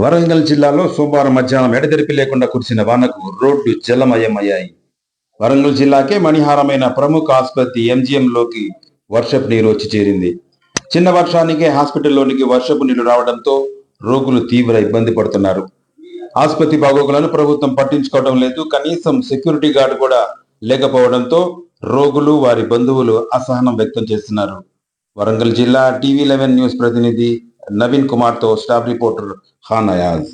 వరంగల్ జిల్లాలో సోమవారం మధ్యాహ్నం ఎడతెరిపి లేకుండా కురిసిన వానకు రోడ్లు జలమయమయ్యాయి. వరంగల్ జిల్లాకే మణిహారమైన ప్రముఖ ఆసుపత్రి ఎంజీఎంలోకి వర్షపు నీరు వచ్చి చేరింది. చిన్న వర్షానికే హాస్పిటల్లోనికి వర్షపు నీళ్ళు రావడంతో రోగులు తీవ్ర ఇబ్బంది పడుతున్నారు. ఆసుపత్రి బాగోగులను ప్రభుత్వం పట్టించుకోవడం లేదు. కనీసం సెక్యూరిటీ గార్డు కూడా లేకపోవడంతో రోగులు వారి బంధువులు అసహనం వ్యక్తం చేస్తున్నారు. వరంగల్ జిల్లా టీవీ లెవెన్ న్యూస్ ప్రతినిధి నవీన్ కుమార్తో స్టాఫ్ రిపోర్టర్ ఖాన్ అయాజ్.